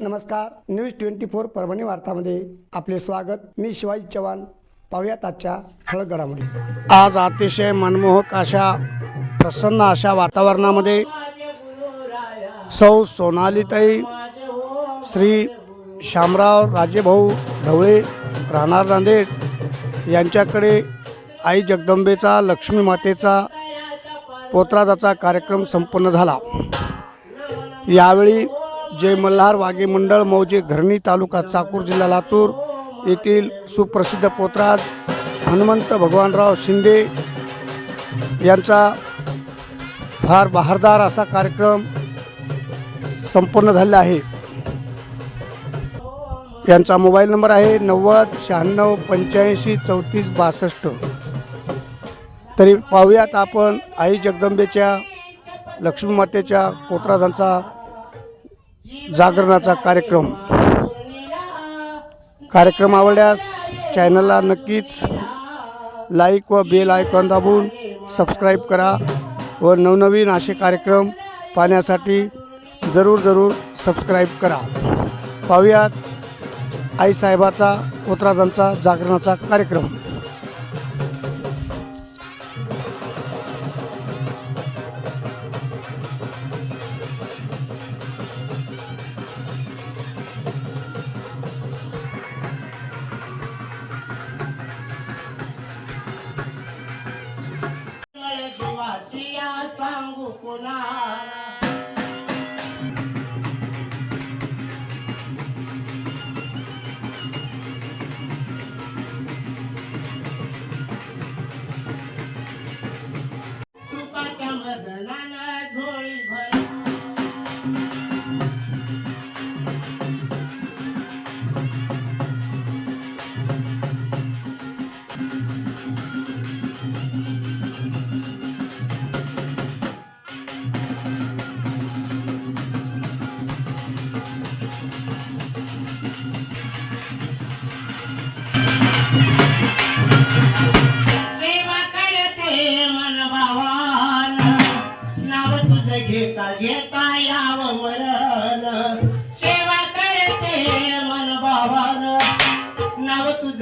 नमस्कार. News twenty four Parbhani वार्तामध्ये आपले स्वागत. मी शिवाजी चव्हाण. पाहुयात आजच्या ठळक घडामोडी आज अतिशय मनमोहक अशा प्रसन्न अशा वातावरणामध्ये सौ सोनालीताई श्री शामराव राजेभाऊ ढवळे राहणार नांदेड यांच्याकडे आई जगदंबेचा लक्ष्मी मातेचा पोत्राजाचा कार्यक्रम संपन्न झाला. यावेळी जय मल्हार वाघे मंडळ मौजे घरणी तालुका चाकूर जिल्हा लातूर येथील सुप्रसिद्ध पोतराज हनुमंत भगवानराव शिंदे यांचा फार बहारदार असा कार्यक्रम संपन्न झालेला आहे. यांचा मोबाईल नंबर आहे नव्वद शहाण्णव पंच्याऐंशी चौतीस बासष्ट. तरी पाहूयात आपण आई जगदंबेच्या लक्ष्मी मातेच्या पोतराजांचा जागरणाचा कार्यक्रम. कार्यक्रम आवडल्यास चॅनलला नक्कीच लाईक व बेल आयकॉन दाबून सबस्क्राईब करा व नवनवीन असे कार्यक्रम पाहण्यासाठी जरूर जरूर सबस्क्राईब करा. पाहूयात आईसाहेबाचा पोतराजांचा जागरणाचा कार्यक्रम. या सांगू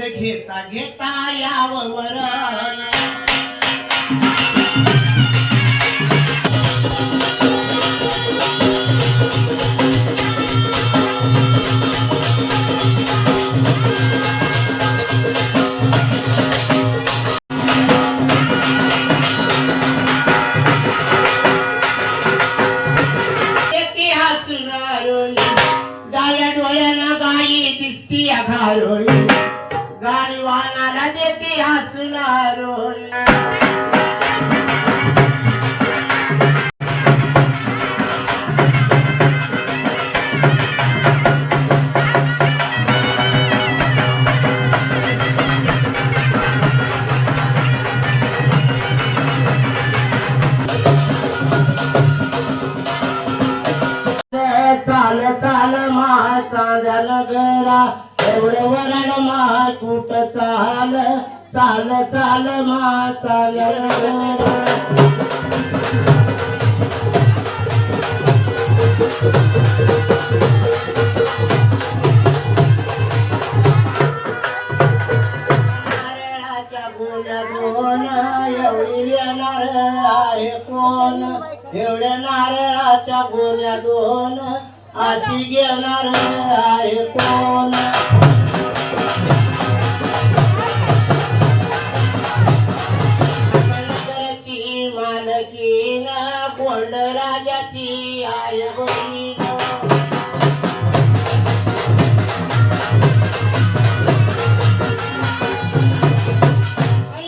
घेता घेता याव मरण इतिहास नारोळी डाव्या डोळ्यानं गाई चाल चाल मा चांद्या नगरा एवढं वरण मा कुट चाल? चाल चाल मा चाल नारळाच्या दोन एवढी आहे कोण? एवढ्या नारळाच्या गोण्या दोन आशी घेणार आहे कोण? नगरची मालकीन गोंड राजाची आहे बहीण.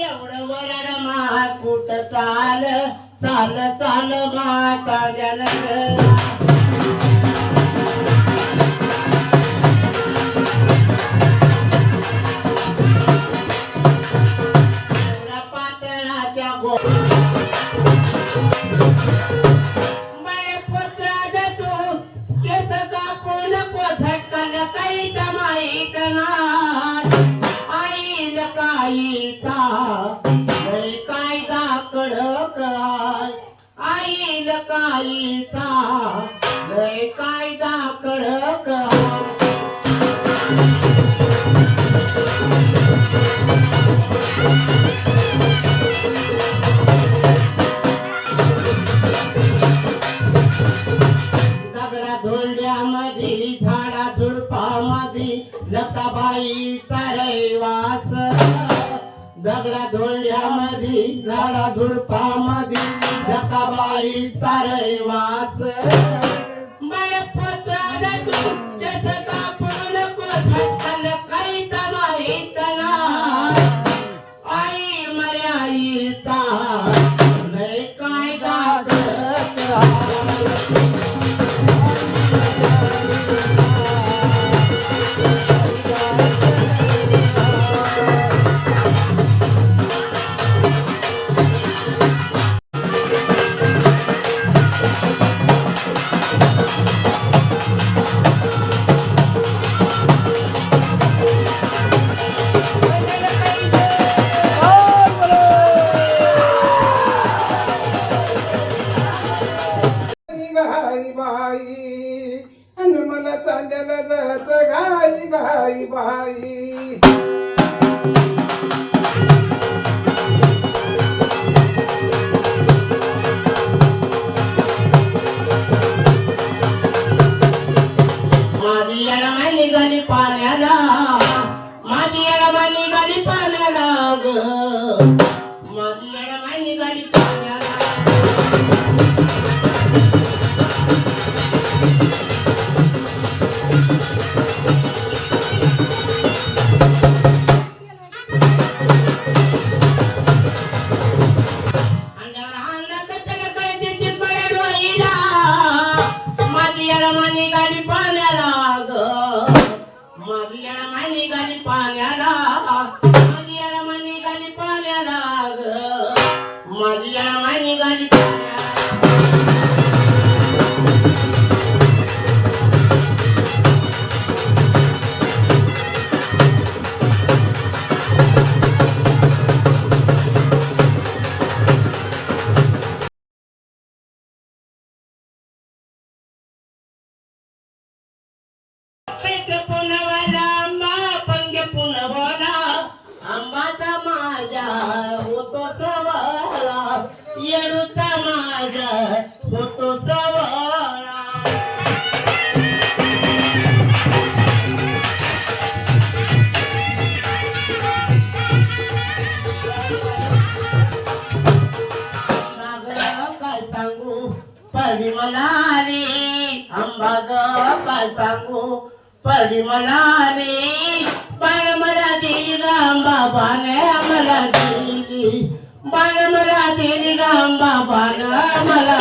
एवढं चाल? चाल चाल मा चाल आईल काहीचा कायदा कडक लय कायदा कडक दगडा धोंड्यामध्ये झाडा झुडपामध्ये लताबाईचा रहिवास दगडा धोंड्यामधी झाडा झुडपामधी जकाबाई रहिवास. वास आणि मला चांदला जायचं घाई बाई. पाण्याला माझी येडमा पाण्याला ग. पाण्याला म्हणाली आंबा ग सांगू. पडली म्हणाली बाळ मला दिली ग आंबा मला दिली बाळ मला दिली ग मला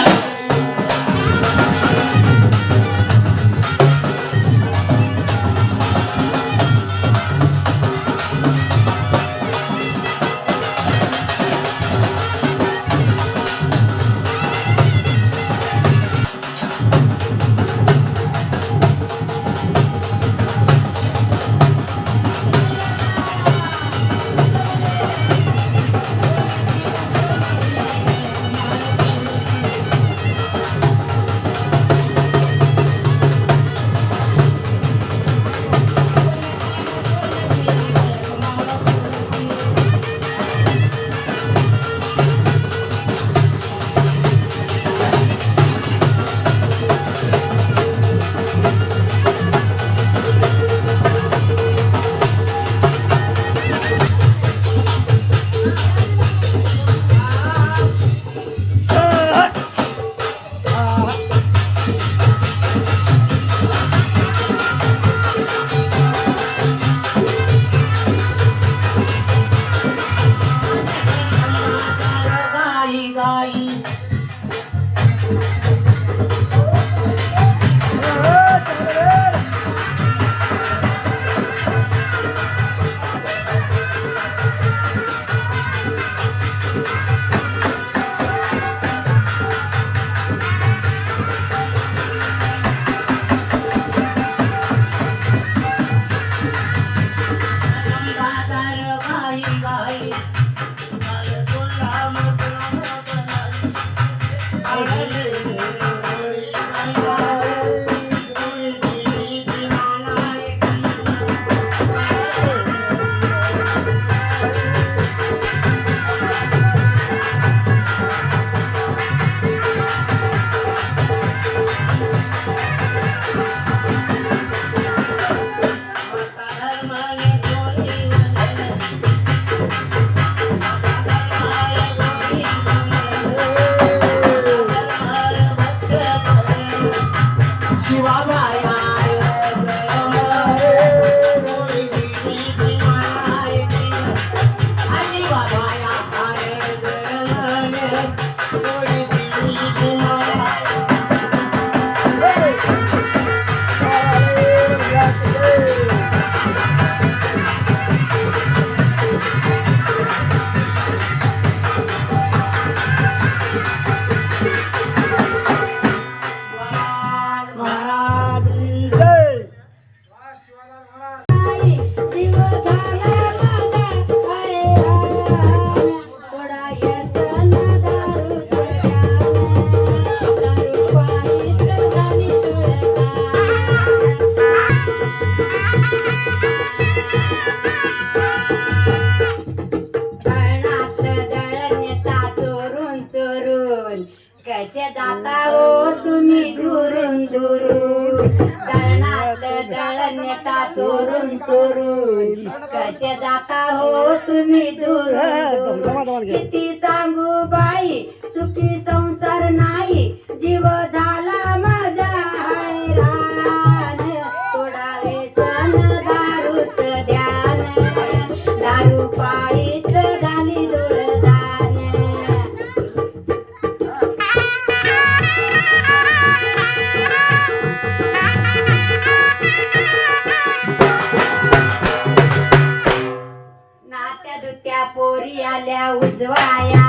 Thank you. चोरून कशा जाता हो तुम्ही दूर किती सांगू बाई सुखी संसार नाही. जीव झाला Ujwaya.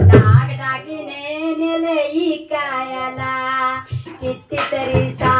डाग डागिने नेले कायाला. कितीतरी सा